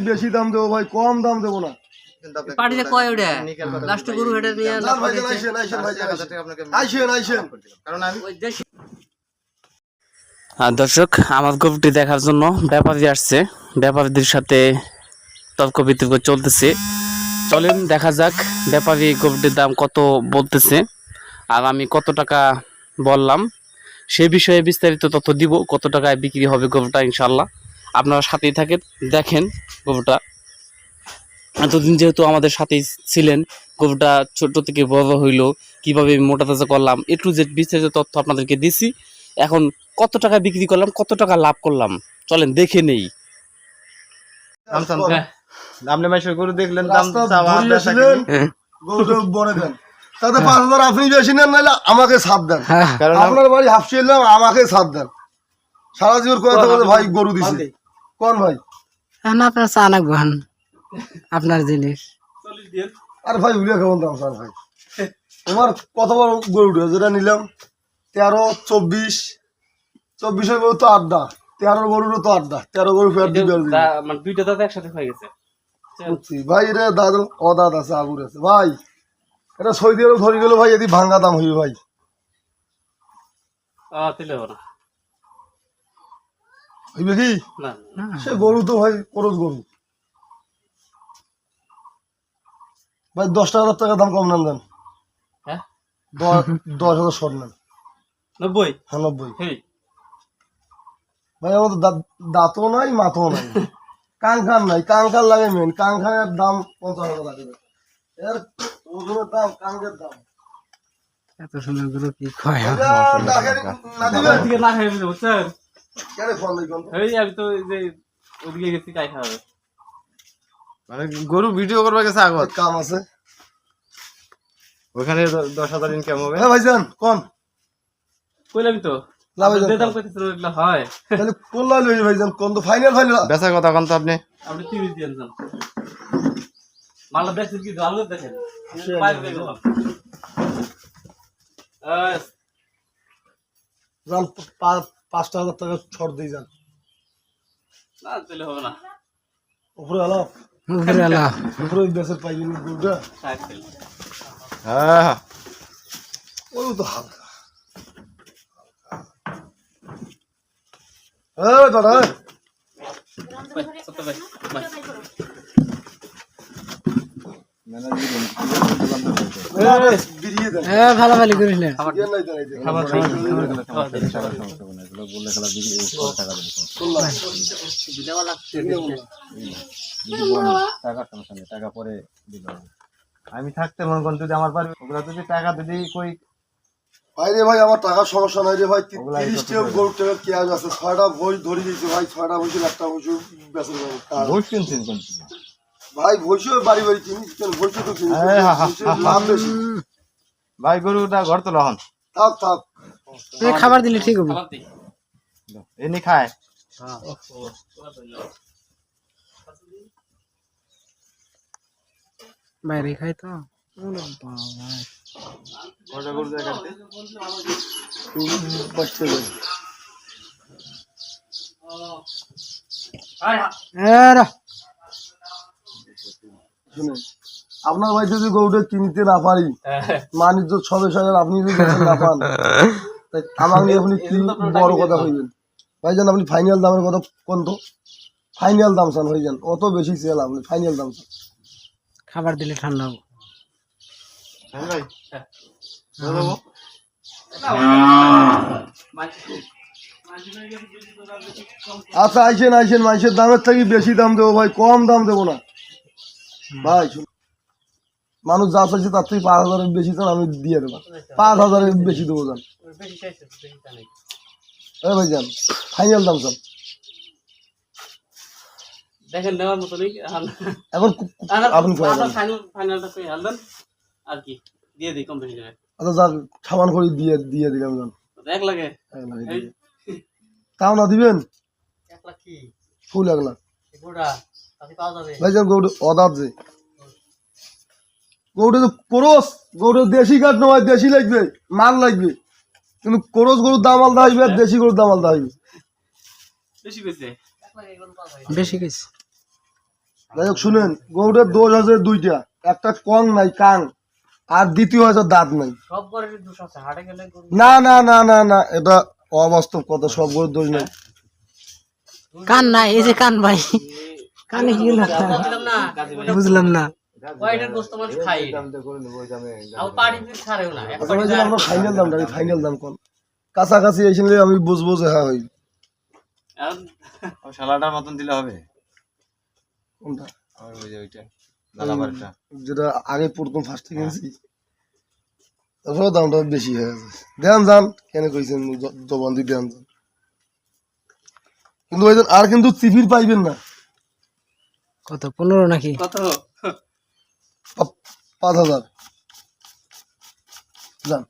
বেশি দাম দেবো ভাই কম দাম দেবো দর্শক, আমার গরুটি দেখার জন্য ব্যাপারী আসছে। ব্যাপারীদের সাথে তর্ক বিতর্ক চলতেছে। চলেন দেখা যাক ব্যাপারী গরুটির দাম কত বলতেছে। আর আমি কত টাকা বললাম। সে বিষয়ে বিস্তারিত তথ্য দিব কত টাকায় বিক্রি হবে গরুটা ইনশাল্লাহ আপনারা সাথেই থাকেন দেখেন গরুটা। এতদিন যেহেতু আমাদের সাথেই ছিলেন গরুটা ছোট থেকে বড় হইল কীভাবে মোটা তাজা করলাম এ টু জেড বিস্তারিত তথ্য আপনাদেরকে দিছি। এখন কত টাকা বিক্রি করলাম কত টাকা লাভ করলাম চলেন দেখে নেই। আপনি মাসের গরু দেখলেন দাম চাওয়া। গরুটা বড় দেন। তাতে পাঁচ হাজার আপনি বেশি নেন নাহলে আমাকে সাথ দেন। আপনার বাড়ি হাফসি এলাম আমাকে সাথ দেন। সারা জীবন কথা বলে ভাই গরু দিছে। কোন ভাই? আপনার চা লাগবেন আপনার জিনিস। আর ভাই উলিয়া কেমন দাম স্যার ভাই? তোমার কত বড় গরুটা যেটা নিলাম তেরো চব্বিশ। চব্বিশের গরু তো আড্ডা তেরো গরুরও তো আড্ডা তেরো গরু ফের। মানে দুইটা দাঁত একসাথে হয়ে গেছে। ভাই রে দাদা অদাত আছে আগুর আছে। ভাই এটা সৌদি আরব ধরে গেল ভাই এদি ভাঙ্গা দাম হইবে ভাই। হইবে কি? সে গরু তো ভাই করস গরু। ভাই দশটা হাজার টাকা দাম কম নেন দেন। হ্যাঁ? দশ দশ হাজার শর্ট নেন। নব্বই? হ্যাঁ নব্বই। ভাই আমাদের দাঁত- দাঁতও নাই মাথাও নাই। কান খান নাই কান খান লাগে মেন কান খানের দাম পঞ্চাশ হাজার লাগে এত সুন্দরগুলো কি না খাই বুঝছেন? এই আমি তো এই যে ওদিকে গেছি তাই খাবে? মানে গরু ভিডিও করবার গেছে আগত। কাম আছে। ওখানে দশ হাজার ইনকাম হবে। হ্যাঁ ভাইজান কোন কইলাম তো? হয়। তাহলে কোন লাই লই ভাইজান? কোন তো ফাইনাল ফাইনাল বেচা কথা কোন তো আপনি। আপনি তিরিশ দিয়ে যান মালা দেখছেন কি ভালো দেখেন। পা- পাঁচটা হাজার টাকা ছড় দিয়ে যান। না চলে হবে না। উপরে আলা। উপরে দেশের পাইবেন গরুটা হ্যাঁ। ওই তো হালকা। এই দাদা টাকা পরে দিতে হবে আমি থাকতে মনে করেন যদি আমার পারবে ওগুলা যদি টাকা যদি কই ভাই রে ভাই আমার টাকার সমস্যা নাই রে ভাই তি- তিরিশ টাকা গরুর টাকা কেয়াজ আছে ছয়টা বই ধরে দিয়েছে ভাই ছয়টা বসে একটা বসে বেসন কিনছেন ভাই বসে বাড়ি বাড়ি কিনি? কেন? বসে তো বসে লাভ বেশি। ভাই গরুটা ঘর তো লহন থাক থাক। এ খাবার দিলে ঠিক হবে। এমনি খায়। বাইরে খাই তো। বাচ্চা আপনার ভাই যদি গরুটা কিনতে না পারি মানিজ্য ছবে সাজার আপনি যদি না পান তাই আমাকে নিয়ে আপনি কি বড় কথা হইবেন ভাইজান আপনি ফাইনাল দামের কথা কোন তো? ফাইনাল দাম চান ভাইজান অত বেশি সেল আপনি ফাইনাল দাম চান। খাবার দিলে ঠান্ডা হবে। হ্যাঁ দেবো আচ্ছা আইসেন আইসেন মাইসের দামের থেকে বেশি দাম দেবো ভাই কম দাম দেবো না। ভাই মানুষ যা চাইছে তার থেকে পাঁচ হাজারের বেশি চান আমি দিয়ে দেবো। পাঁচ হাজারের বেশি দেবো যান ভাই যান। ফাইনাল দাম চান। দেখেন নেওয়ার মতো নেই এখন এখন কু- কু- আপনি কয় দেন। ফাইনাল ফাইনালটা কই? হালদান আর কি দিয়ে দিই কম আচ্ছা সামান করে দিয়ে দিয়ে দিলাম যান। এক লাগে এক লাখ এই। দিয়ে। তাও না দিবেন? এক লাখ কি? ফুল এক লাখ। গোটা তাতে পাওয়া যাবে। ভাই যান গৌড় অদাত যে। গৌড়ে তো কোরস গৌড়ে দেশি কাঠ নয় দেশি লাগবে মাল লাগবে। কিন্তু কোরস গরুর দাম আলাদা হইবে আর দেশি গরুর দাম আলাদা হইবে। বেশি কইছে? বেশি কিছু যাই হোক শুনেন গরুটার দোষ আছে দুইটা একটা কং নাই কাং আর দ্বিতীয় হচ্ছে দাঁত নাই। সব করে দোষ আছে হাটে গেলে গরু না না না না না এটা অবাস্তব কথা সব গরুর দোষ নাই। কান নাই এই যে কান ভাই। কানে কি বুঝলাম না ফাইনাল ফাইনাল দাম কোন কাছাকাছি এসে আমি বুঝব যে হ্যাঁ শালাটার মতন দিলে হবে। কোনটা? ওই ওই যে ওইটা যেটা আগে প্রথম ফার্স্টে কিনছি। তারপরে দামটা বেশি হয়ে গেছে। দেন যান কেন কইছেন জবান দিয়ে দেন যান। কিন্তু আর কিন্তু চিফির পাইবেন না। কত? পনেরো নাকি? কত? পাঁচ হাজার। যান।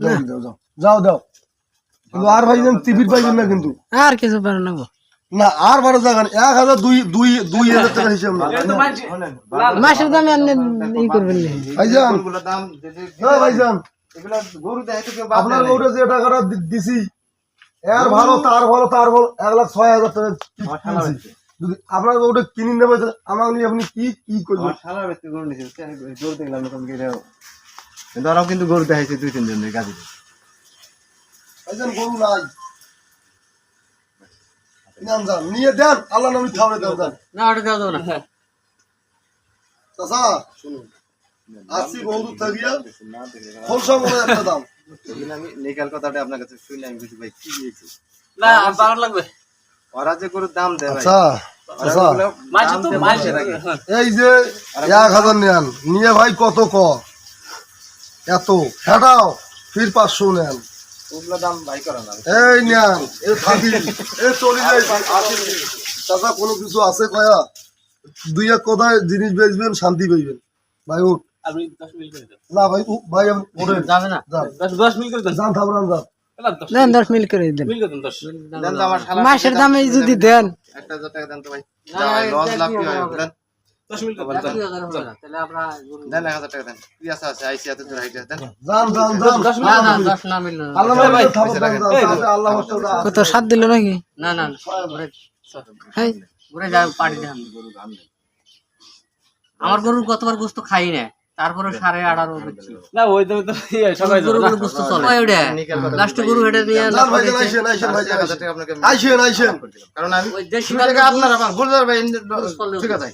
যাও যাও। যাও দাও কিন্তু আর ভাই পাইবেন না কিন্তু। আর কিছু পারো না না আর বারো জায়গা এক হাজার দুই দুই দুই হাজার টাকা হিসাব না মাসের দামে আপনি ই করবেন ভাইজান। যে যে- হ্যাঁ ভাইজান। এগুলো গরু দেয় তো কেউ বাদ আপনার গরুটা যে টাকাটা দিছি এর ভালো তার ভালো তার ভালো এক লাখ ছয় হাজার টাকা যদি আপনার গরুটা কিনে নেবে তাহলে আমার নিয়ে আপনি কি কি করবেন? গরু নিয়েছে গরু দেখলাম না তোমাকে এটাও। কিন্তু ওরাও কিন্তু গরু দেখাইছে দুই তিনজন গাড়ি ভাইজান গরু নাই। নিয়ে দেন আল্লাহ নামে খাওয়ারে দেন না ওটা দেওয়া যাবে না। চাচা শুনুন আসছি বহু থাকিয়া খোলসা মনে একটা দাম। আমি নিকাল কথাটা আপনার কাছে শুনলে আমি কিছু ভাই কি দিয়েছি? না পাওয়ার লাগবে। ওরা যে গরুর দাম দেয় আচ্ছা। আচ্ছা। এই যে এক হাজার নেন। নিয়ে ভাই কত ক? এত। হেটাও। ফির পাঁচশো নেন। ওগুলো দাম ভাই করে না। এই নেন। এ থাকি। এ চলে যাই। চাচা কোনো কিছু আছে কয়া? দুই এক কথায় জিনিস বেচবেন শান্তি পেয়েবেন ভাই উঠ। না ভাই উঠ, ভাই যাবে না। দশ দশ মিনিট করে যান থামরান যান। না, দশ দেন দশ মিল করে দেন মাসের দামে যদি দেন কত সাত দিল নাকি? না না আমার গরুর কতবার গোস্ত খাই না? তারপরে সাড়ে আঠারো দিচ্ছি না ওই তো তো ইয়ে, সবাই গরু না। চলে। লাস্টে গরু হেঁটে নিয়ে আইসেন আইসেন কারণ আমি আপনার আমার ভাই ঠিক আছে।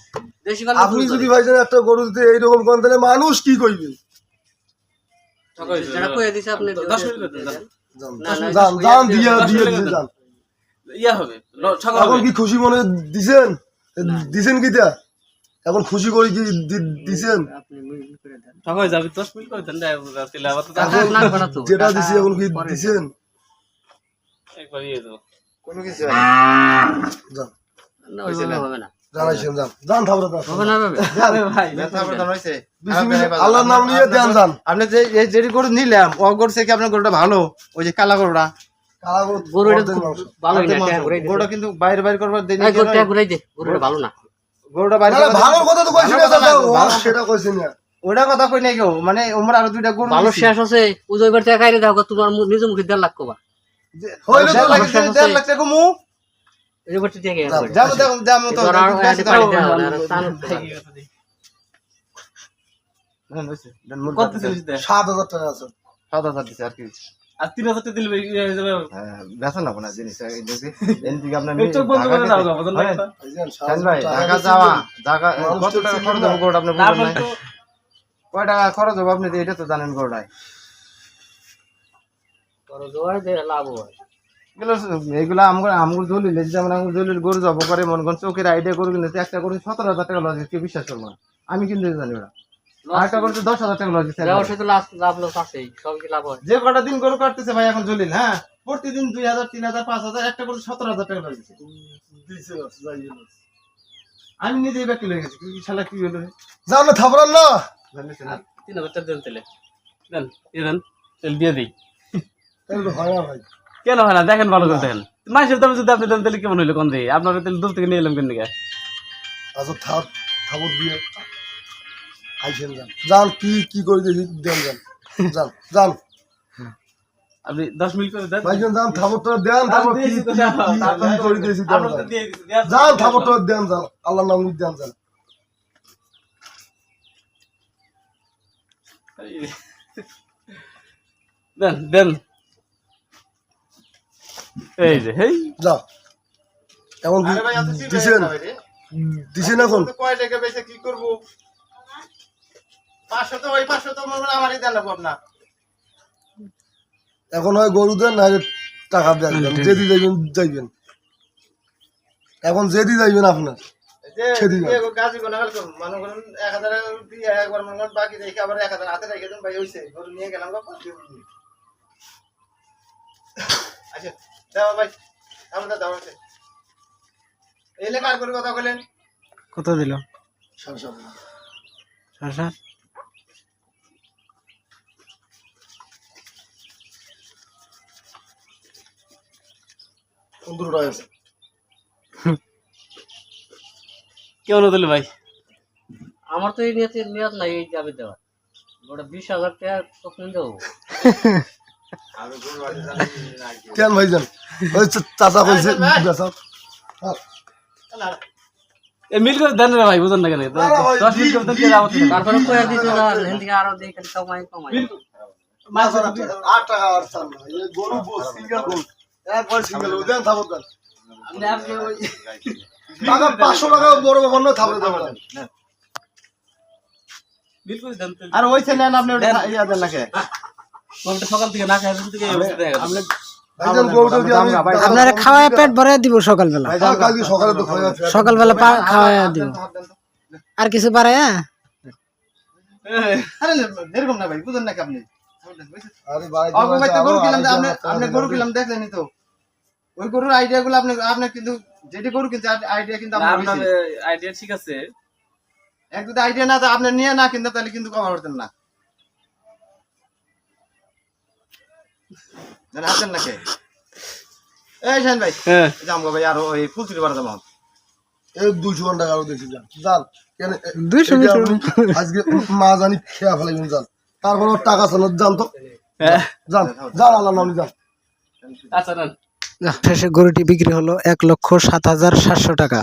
আপনি যদি ভাইজান একটা গরু দিতে এইরকম করেন তাহলে মানুষ কি করবে ইয়া মনে দিছেন কি তা? এখন খুশি করে কি দিছেন? যেটা দিছি এখন কি দিছেন? একবার ইয়ে দেবো। কোনো কিছু না। যান। না, হবে না। জানাইছেন যান। যান থাপড়ে যান হবে না হবে আরে ভাই দেন তারপর দাম হয়েছে। বিসমিল্লাহ, আল্লাহর নাম নিয়ে দেন যান। আপনি যে যেটি গরু নিলাম ও গরু থেকে আপনার গরুটা ভালো? ওই যে কালা গরুটা। গরুটা কিন্তু বাইরে বাইরে করবার ভালো না। গরুটা বাইরে না, না, করবার- ভালো কথা তো কইছি না সেটা কইছি না? ওটা কথা কই নাই কেউ মানে ওমরা আরও দুইটা গরু ভালো শেষ আছে উজয় বার খাইরে দাও তোমার নিজে মুখে দেড় লাখ কবা। হইল তো টাকা- দেড় লাখ টাকা মু? সাত হাজার টাকা আছে। সাত হাজার দিছে আর কি আর তিন হাজার টাকা দিলে ইয়ে হয়ে যাবে। হ্যাঁ, বেচা না জিনিস এদিকে আপনার চোখ বন্ধ করে দাও গো, বুঝলেন না কথা? ভাইজান, সাত শাহিন হাজার ভাই ঢাকা যাওয়া ঢাকা কত টাকা খরচ হবে গরুটা আপনি না, বলবেন আপনার না তো কয় টাকা খরচ হবে আপনি এটা তো জানেন গরুটায়। খরচ হয়, দে লাভ হয়। এগুলো এগুলো আমগুলো আমগুলো দলিল যে যেমন আমগুলো দলিল গরু জব করে মনে চোখের আইডিয়া গরু কিনতে একটা গরু সতেরো হাজার টাকা লস বিশ্বাস করব না। আমি কিন্তু জানি ওরা আর একটা গরু দশ হাজার টাকা লস ব্যবসায় তো লাভ লাভ লস আছেই, সব লাভ হয়? যে কটা দিন গরু কাটতেছে ভাই এখন জলিল হ্যাঁ? প্রতিদিন দুই হাজার তিন হাজার পাঁচ হাজার একটা গরু সতেরো হাজার টাকা লস দিচ্ছে। আমি নিজেই ব্যাকি লয়ে গেছি কি শালা কি হলো? যাও না থাপড়ান না। তিন হাজার টাকা দেন তাহলে দেন দেন তাহলে দিয়ে দিই। হয় ভাই। কেন হয় না? দেখেন ভালো করে দেখেন। মাসের দাম যদি আপনি দেন তাহলে কেমন হইল কোন দিয়ে? আপনার তাহলে দূর থেকে নিয়ে এলাম কেন আচ্ছা থাপ থাপড় দিয়ে। আইসেন যান। যান কি কি করে দেখি দেন যান। যান যান। আপনি দশ মিনিট করে দেন। ভাইজান যান থাপড়টা দেন তারপর কি কি- দেন। কি- কি করে দিয়েছি দেন যান। দিয়ে দেন। যান থাপড়টা দেন যান। আল্লাহর নাম নিয়ে দেন যান। দেন দেন। এই যে হেই। যাও। এখন। দিছেন? এখন? কয় টাকা বেচে কি করব? পাঁচশো তো ওই পাঁচশো তো মনে আমারই দেন এখন হয় গরু দেন না টাকা দেন যেদি যাইবেন যাইবেন। এখন যেদি যাইবেন আপনার ভাই হইছে। গরু নিয়ে গেলাম গো, পাঁচ দিয়ে দিন। আচ্ছা দাও ভাই আমরা দাও আছে। এই করে কথা বলেন কত দিল? সাড়ে সাত সাড়ে সাত? টাকা আছে। কেমন দিল ভাই? আমার তো এই নিয়ত নিয়ত নাই এই যাবে দেওয়ার। ওটা বিশ হাজার টাকা কখন দেবো। কেন ভাইজান ওই চা- চাচা কইছে বেচা না এ মিল করে দেন রে ভাই বুঝেন না কেন? দশ মিনিট করে দেন যাব তারপরে কয়ে দিতে আরও দিয়ে কমাই কমাই আট টাকা আর চাল গরু সিঙ্গেল গরু। একবার সিঙ্গেল দেন থাপড় দেন। আপনি আপনি ওই টাকা পাঁচশো টাকা বড় ব্যাপার থাপড়ে দেবেন মিল করে দেন তো। আর ওই ছেলে আপনি ইয়া দেন নাকি সকাল থেকে না খাই থেকে আপনারা খাওয়ায় পেট ভরে দিব সকালবেলা। হ্যাঁ, কালকে সকালে তো খাওয়া সকালবেলা দিব। আর কিছু পারে হ্যাঁ। আরে এরকম না ভাই বুঝেন নাকি আপনি আরে ভাই ভাই তো গরু কিনলাম আরে আপনি আপনি গরু কিনলাম দেখলেনি তো। ওই গরুর আইডিয়া গুলো আপনি আপনি কিন্তু যেটি গরু কিনছে আইডিয়া কিন্তু আপনার আপনার আইডিয়া ঠিক আছে। এক যদি আইডিয়া না আপনি নিয়ে না কিনতে তাহলে কিন্তু কমার হতেন না। আসেন নাকি? এই শাহিন ভাই হ্যাঁ। যাম ভাই আর ওই ফুল চুরি বার এই দুইশো ঘণ্টা আরও দেখছি যান। যান কেন এ- দুইশো এটা মিটার। আপনি আজকে মা জানি খেয়া ফেলাইবেন যান। তারপর ওর টাকা ছিল যান তো। জান যান আল্লাহ নাম জান আচ্ছা শেষে গরুটি বিক্রি হলো এক লক্ষ সাত হাজার সাতশো টাকা।